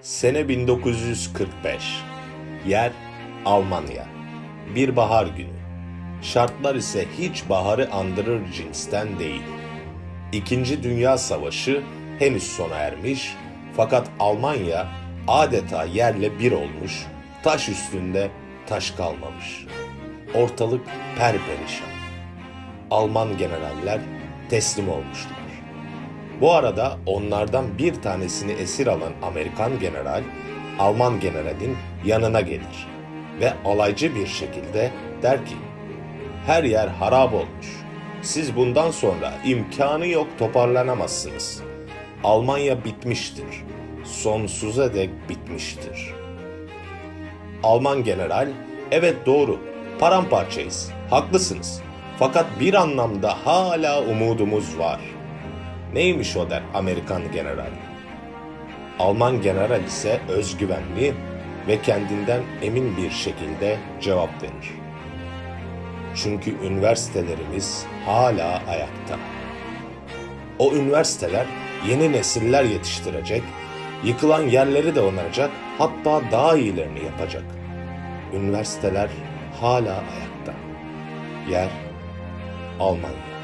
Sene 1945. Yer Almanya. Bir bahar günü. Şartlar ise hiç baharı andırır cinsten değil. İkinci Dünya Savaşı henüz sona ermiş fakat Almanya adeta yerle bir olmuş, taş üstünde taş kalmamış. Ortalık perperişan. Alman generaller teslim olmuşlar. Bu arada onlardan bir tanesini esir alan Amerikan general, Alman generalin yanına gelir ve alaycı bir şekilde der ki, her yer harap olmuş. Siz bundan sonra imkanı yok toparlanamazsınız. Almanya bitmiştir. Sonsuza dek bitmiştir. Alman general, evet doğru, paramparçayız, haklısınız. Fakat bir anlamda hala umudumuz var. Neymiş o der Amerikan general. Alman general ise özgüvenli ve kendinden emin bir şekilde cevap verir. Çünkü üniversitelerimiz hala ayakta. O üniversiteler yeni nesiller yetiştirecek, yıkılan yerleri de onaracak, hatta daha iyilerini yapacak. Üniversiteler hala ayakta. Yer Almanya.